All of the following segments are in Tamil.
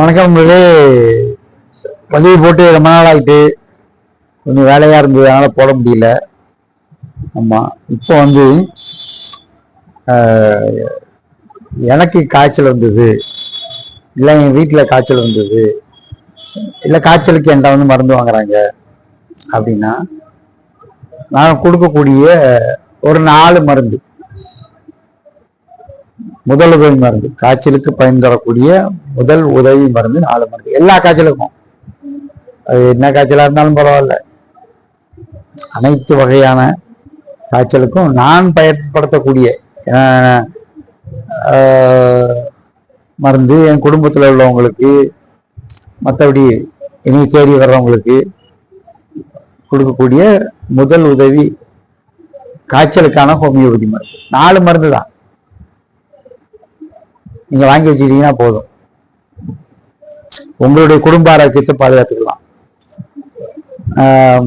வணக்கம் உங்களே பதிவு போட்டு ரொம்ப நாள் ஆகிட்டு கொஞ்சம் வேலையாக இருந்தது. அதனால் போட முடியல. ஆமாம் இப்போ வந்து எனக்கு காய்ச்சல் வந்தது. இல்லை என் வீட்டில் காய்ச்சல் வந்தது. இல்லை காய்ச்சலுக்கு என்கிட்ட வந்து மருந்து வாங்குறாங்க. அப்படின்னா நான் கொடுக்கக்கூடிய ஒரு நாலு மருந்து. முதல் உதவி மருந்து காய்ச்சலுக்கு பயன் தரக்கூடிய முதல் உதவி மருந்து நாலு மருந்து. எல்லா காய்ச்சலுக்கும். அது என்ன காய்ச்சலா இருந்தாலும் பரவாயில்ல. அனைத்து வகையான காய்ச்சலுக்கும் நான் பயன்படுத்தக்கூடிய மருந்து என் குடும்பத்தில் உள்ளவங்களுக்கு மற்றபடி இனி தேடி வர்றவங்களுக்கு கொடுக்கக்கூடிய முதல் உதவி காய்ச்சலுக்கான ஹோமியோபதி மருந்து. நாலு மருந்து தான் நீங்க வாங்கி வச்சுக்கிட்டீங்கன்னா போதும். உங்களுடைய குடும்ப ஆரோக்கியத்தை பாதுகாத்துக்கலாம்.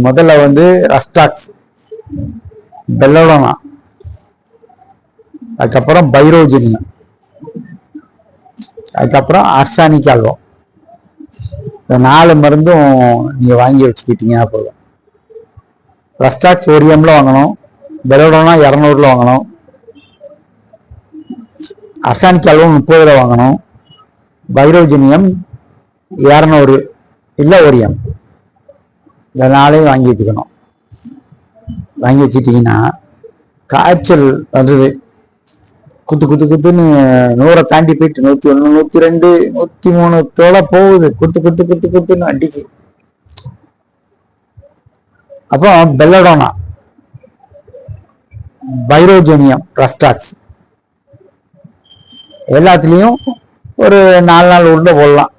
முதல்ல வந்து ரஸ்டாக்ஸ் பெல்லோடோனா. அதுக்கப்புறம் பைரோஜினியம் அதுக்கப்புறம் அர்சானிக் ஆல்வம் இந்த நாலு மருந்தும் நீங்க வாங்கி வச்சுக்கிட்டீங்கன்னா போதும். ரஸ்டாக்ஸ் ஒரு எம்ல வாங்கணும் பெலோடோனா இரநூறுல வாங்கணும். அர்சானிக் அளவு ரூபா வாங்கணும். பைரோஜினியம் இரநூறு இல்லை ஒரு எம் இந்த நாளையும் வாங்கி வச்சுக்கணும். வாங்கி வச்சுட்டிங்கன்னா காய்ச்சல் வந்தது குத்து குத்து குத்துன்னு நூறை தாண்டி போயிட்டு நூற்றி ஒன்று நூற்றி ரெண்டு நூற்றி மூணு தோலை போகுது. குத்து குத்து குத்து குத்துன்னு அடிக்கு அப்போ பெல்லடோனா பைரோஜெனியம் ரஸ்டாக்ஸ் எல்லாத்துலேயும் ஒரு நாலு நாள் உருண்டை போடலாம்.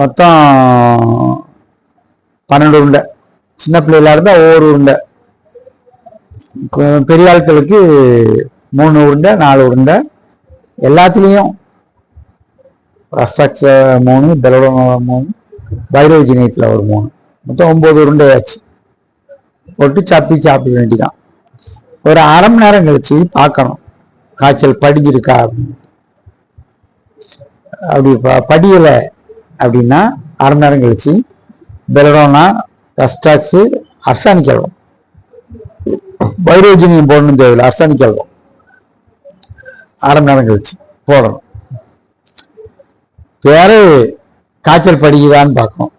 மொத்தம் பன்னெண்டு உருண்டை. சின்ன பிள்ளைகளாக இருந்தால் ஒவ்வொரு உருண்டை. பெரிய ஆட்களுக்கு மூணு உருண்டை நாலு உருண்டை. எல்லாத்துலேயும் ரஸ்டாக்ஸ் மூணு பெலோட மூணு பைரோஜினியத்தில் ஒரு மூணு. மொத்தம் ஒம்பது உருண்டையாச்சு. போட்டு சப்பி சாப்பிட வேண்டிதான் ஒரு அரை மணி நேரம் கழிச்சு பார்க்கணும். காய்ச்சல் படிஞ்சிருக்கா? அப்படின்னு அப்படி ப- அப்படின்னா அரை மணி நேரம் கழிச்சு பெலடோனா ரஸ்டாக்ஸு அர்சானிக் அல்வம் வைரோஜினியம் போடணும் தேவையில்லை அர்சானிக் அல்வம் அரை மணி நேரம் கழிச்சு போடணும். பேரு காய்ச்சல் படிக்குதான்னு பார்க்கணும்.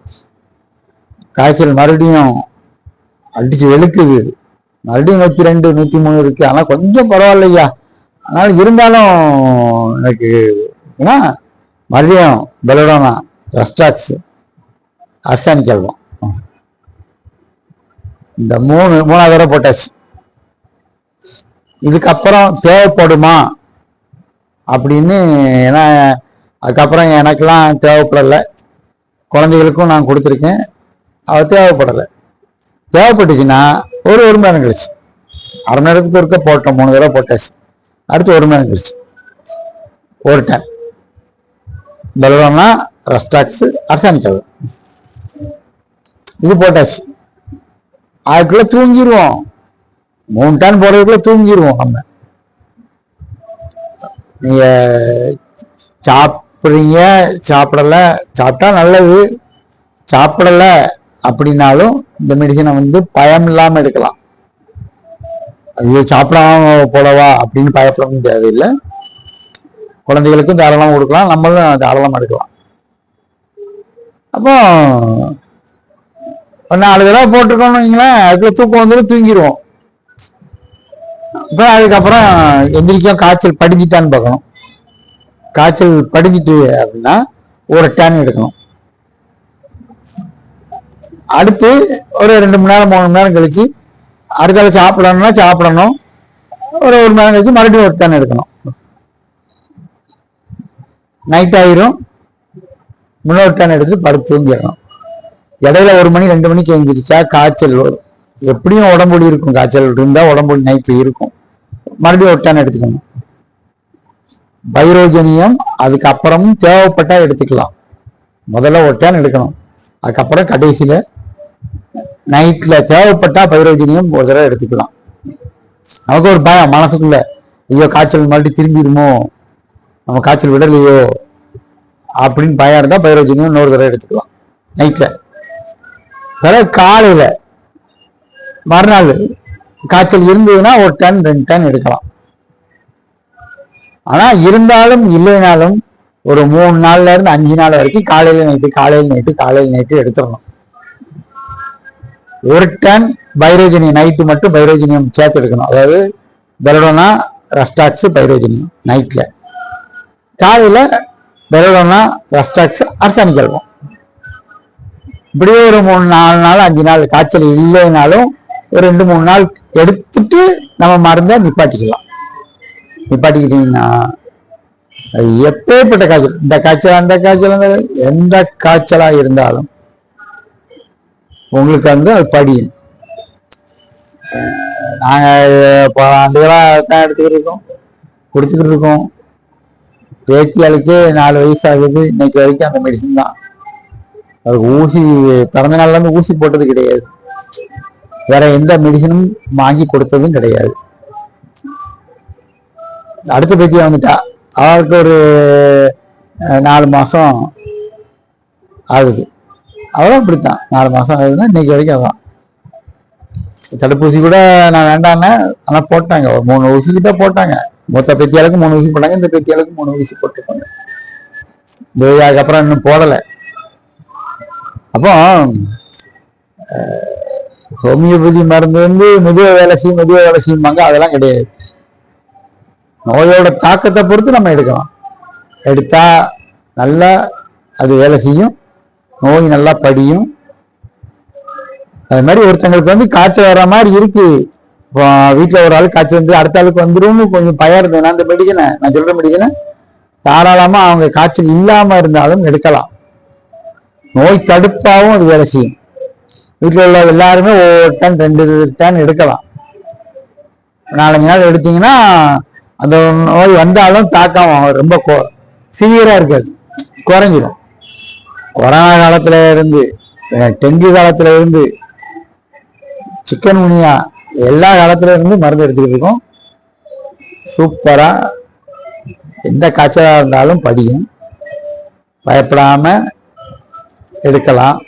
காய்ச்சல் மறுபடியும் அடிச்சு வெளுக்குது. மறுபடியும் நூத்தி ரெண்டு நூத்தி மூணு இருக்கு. ஆனா கொஞ்சம் பரவாயில்லையா? ஆனால் இருந்தாலும் எனக்கு ஏன்னா மறுபடியும் பெலடோனா ரஸ்டாக்ஸ் அர்சானிக் அல்வம் இந்த மூணு மூணாவது தடவை போட்டாச்சு. இதுக்கப்புறம் தேவைப்படுமா? அப்படின்னு ஏன்னா அதுக்கப்புறம் எனக்கெல்லாம் தேவைப்படலை. குழந்தைகளுக்கும் நான் கொடுத்துருக்கேன். அவள் தேவைப்படலை. தேவைப்பட்டுச்சுன்னா ஒரு ஒரு மணி நேரம் கழிச்சு. அரை மணி நேரத்துக்கு ஒருக்க போட்டோம். மூணு தடவை போட்டாச்சு. அடுத்து ஒரு மணி கழிச்சு ஒரு டைம் பலவரம்னா ரஸ்டாக்ஸு அர்சானிக்கல். இது போட்டாச்சு. அதுக்குள்ளே தூங்கிடுவோம் மூணு டன் போடுறதுக்குள்ள தூங்கிடுவோம் நம்ம. நீங்கள் சாப்பிட்றீங்க சாப்பிடலை சாப்பிட்டா நல்லது. சாப்பிடலை அப்படின்னாலும் இந்த மெடிசனை வந்து பயம் இல்லாமல் எடுக்கலாம். ஐயோ சாப்பிடாம போடவா அப்படின்னு பயப்படவும் தேவையில்லை. குழந்தைகளுக்கும் தாராளமாக கொடுக்கலாம். நம்மளும் தாராளமாக எடுக்கலாம். அப்போ ஒரு நாலு தடவை போட்டிருக்கோம்னு வைங்களேன் அதுக்குள்ள தூக்கம் வந்துடும் தூங்கிடுவோம் அப்புறம் அதுக்கப்புறம் எந்திரிக்கும் காய்ச்சல் படிஞ்சிட்டான்னு பார்க்கணும். காய்ச்சல் படிஞ்சிட்டு அப்படின்னா ஒரு டேன் எடுக்கணும். அடுத்து ஒரு ரெண்டு மணி நேரம் மூணு மணி நேரம் கழிச்சு அடுத்தால சாப்பிடணும்னா சாப்பிடணும். ஒரு ஒரு மணி நேரம் கழிச்சு மறுபடியும் ஒரு டேன் எடுக்கணும். நைட் ஆயிரும். முன்னோரு டன் எடுத்து படுத்து தூங்கிடணும். இடையில ஒரு மணி ரெண்டு மணிக்கு எழுந்திரிச்சா காய்ச்சல் வரும். எப்படியும் உடம்புடி இருக்கும். காய்ச்சல் இருந்தால் உடம்புடி நைட்ல இருக்கும். மறுபடியும் ஒரு டன் எடுத்துக்கணும். பைரோஜனியம் அதுக்கப்புறமும் தேவைப்பட்டா எடுத்துக்கலாம். முதல்ல ஒரு டன் எடுக்கணும். அதுக்கப்புறம் கடைசியில நைட்டில் தேவைப்பட்டா பைரோஜனியம் ஒரு தடவை எடுத்துக்கலாம். நமக்கு ஒரு பயம் மனசுக்குள்ள ஐயோ காய்ச்சல் மறுபடியும் திரும்பிடுமோ? நம்ம காய்ச்சல் விடலையோ? அப்படின்னு பயம் இருந்தால் பைரோஜினியம் இன்னொரு தடவை எடுத்துக்கலாம். நைட்டில் பிறகு காலையில் மறுநாள் காய்ச்சல் இருந்ததுன்னா ஒரு டன் ரெண்டு டன் எடுக்கலாம். ஆனால் இருந்தாலும் இல்லைனாலும் ஒரு மூணு நாள்ல இருந்து அஞ்சு நாள் வரைக்கும் காலையில் நைட்டு காலையில் நைட்டு காலையில் நைட்டு எடுத்துடணும். ஒரு டன் பைரோஜினியம் நைட்டு மட்டும் பைரோஜினியம் சேர்த்து எடுக்கணும் அதாவது பெலடோனா ரஸ்டாக்ஸ் பைரோஜினியம் நைட்டில் காலையில் பெலடோனா ரஸ்டாக்ஸ் அரசாணிக் இருக்கும் இப்படியே ஒரு மூணு நாலு நாள் அஞ்சு நாள் காய்ச்சல் இல்லைனாலும் ஒரு ரெண்டு மூணு நாள் எடுத்துட்டு நம்ம மருந்தை நிப்பாட்டிக்கலாம். நிப்பாட்டிக்கிட்டீங்கன்னா எப்பேற்பட்ட காய்ச்சல்? இந்த காய்ச்சல் அந்த காய்ச்சல் அந்த எந்த காய்ச்சலாக இருந்தாலும் உங்களுக்கு வந்து அது படியும் நாங்கள் பல ஆண்டுகளாக தான் எடுத்துக்கிட்டு இருக்கோம். கொடுத்துக்கிட்டு இருக்கோம். பேத்தியாளுக்கே நாலு வயசு ஆகுது. இன்னைக்கு வரைக்கும் அந்த மெடிசன் தான். அதுக்கு ஊசி பிறந்த நாள்லேருந்து ஊசி போட்டது கிடையாது. வேற எந்த மெடிசனும் வாங்கி கொடுத்ததும் கிடையாது. அடுத்த பேத்தியா வந்துட்டா. அவருக்கு ஒரு நாலு மாதம் ஆகுது. அதெல்லாம் அப்படித்தான். நாலு மாசம் ஆகுதுன்னா இன்னைக்கு வரைக்கும் அதான். தடுப்பூசி கூட நான் வேண்டான்னு ஆனா போட்டாங்க. ஒரு மூணு ஊசி கிட்ட போட்டாங்க. மொத்த பேத்தியாளுக்கு மூணு ஊசி போட்டாங்க. இந்த பேத்தியாளுக்கு மூணு ஊசி போட்டிருப்பாங்க இந்த அதுக்கப்புறம் இன்னும் போடலை. அப்போ ஹோமியோபதி மருந்து வந்து மெதுவாக வேலை செய்யும் மெதுவாக வேலை செய்யும்பாங்க. அதெல்லாம் கிடையாது. நோயோட தாக்கத்தை பொறுத்து நம்ம எடுக்கலாம். எடுத்தா நல்லா அது வேலை செய்யும். நோய் நல்லா படியும். அது மாதிரி ஒருத்தங்களுக்கு வந்து காய்ச்சல் வர மாதிரி இருக்கு. இப்போ வீட்டில் ஒரு ஆள் காய்ச்சல் வந்து அடுத்த ஆளுக்கு வந்துரும்னு கொஞ்சம் பயம் இருந்ததுன்னா அந்த மெடிசனை நான் சொல்ற மெடிசனை தாராளமா அவங்க காய்ச்சல் இல்லாம இருந்தாலும் எடுக்கலாம். நோய் தடுப்பாகவும் அது வேலை செய்யும். வீட்டில் உள்ள எல்லாருமே ஒவ்வொரு டன் ரெண்டு டன் எடுக்கலாம். நாலஞ்சு நாள் எடுத்தீங்கன்னா அந்த நோய் வந்தாலும் தாக்கம் ரொம்ப சிவியராக இருக்காது. குறைஞ்சிரும். கொரோனா காலத்துல இருந்து டெங்கு காலத்துல இருந்து சிக்கன் குனியா எல்லா காலத்துல இருந்து மருந்து எடுத்துக்கிட்டு இருக்கோம். சூப்பரா எந்த காய்ச்சலாக இருந்தாலும் படியும். பயப்படாம எடுக்கலாம்.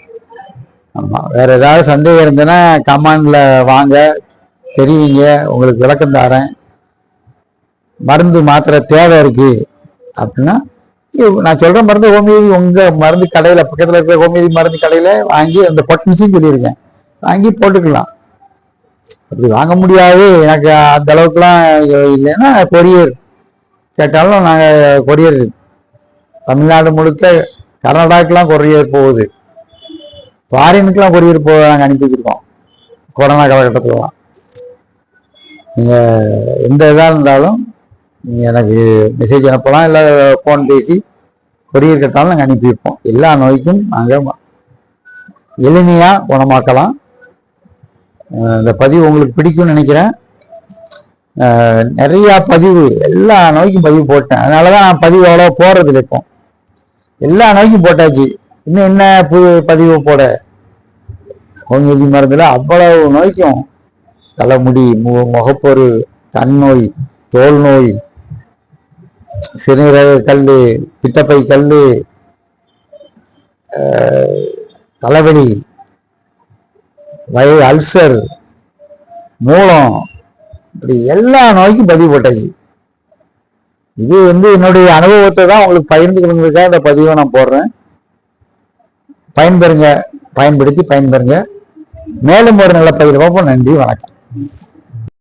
ஆமாம் வேற ஏதாவது சந்தேகம் இருந்ததுன்னா கமாண்டில் வாங்க. தெரிவிங்க. உங்களுக்கு விளக்கம் தரேன். மருந்து மாத்திரை தேவை இருக்கு. அப்படின்னா நான் சொல்ற மருந்து ஹோமியோபதி உங்க மருந்து கடையில பக்கத்துல இருக்கிற ஹோமியோபதி மருந்து கடையில வாங்கி அந்த பொட்டன்சியும் சொல்லியிருக்கேன். வாங்கி போட்டுக்கலாம். அப்படி வாங்க முடியாது. எனக்கு அந்த அளவுக்குலாம் இல்லைன்னா கொரியர். கேட்டாலும் நாங்கள் கொரியர். தமிழ்நாடு முழுக்க கர்நாடகாக்கெலாம் கொரியர் போகுது. ஃபாரினுக்கெலாம் கொரியர் போ நாங்கள் அனுப்பி வச்சிருக்கோம். கொரோனா காலகட்டத்துலலாம். நீங்கள் எந்த இதாக இருந்தாலும் எனக்கு மெசேஜ் அனுப்பலாம் இல்லை ஃபோன் பேசி கொரியர் கேட்டாலும் நாங்கள் அனுப்பி வைப்போம். எல்லா நோய்க்கும் நாங்கள் எளிமையாக குணமாக்கலாம். இந்த பதிவு உங்களுக்கு பிடிக்கும்னு நினைக்கிறேன். நிறையா பதிவு எல்லா நோய்க்கும் பதிவு போட்டேன். அதனால தான் நான் பதிவு அவ்வளோ போடுறதில்ல இப்போ. எல்லா நோய்க்கும் போட்டாச்சு. இன்னும் என்ன புது பதிவு போட? ஹோமியோபதி மருந்தில் அவ்வளவு நோய்க்கும் தலைமுடி மு- முகப்பொரு கண் நோய் தோல் நோய் சிறுநீரக கல் பித்தப்பை கல் தலைவலி வய அல்சர் மூலம் இப்படி எல்லா நோய்க்கும் பதிவு போட்டாச்சு இது வந்து என்னுடைய அனுபவத்தை தான் உங்களுக்கு பகிர்ந்துக்கணுங்கிறதுக்காக இந்த பதிவை நான் போடுறேன். பயன்பெறுங்க பயன்படுத்தி பயன்பெறுங்க. மேலும் ஒரு நல்ல பதிவு பார்ப்போம். நன்றி வணக்கம்.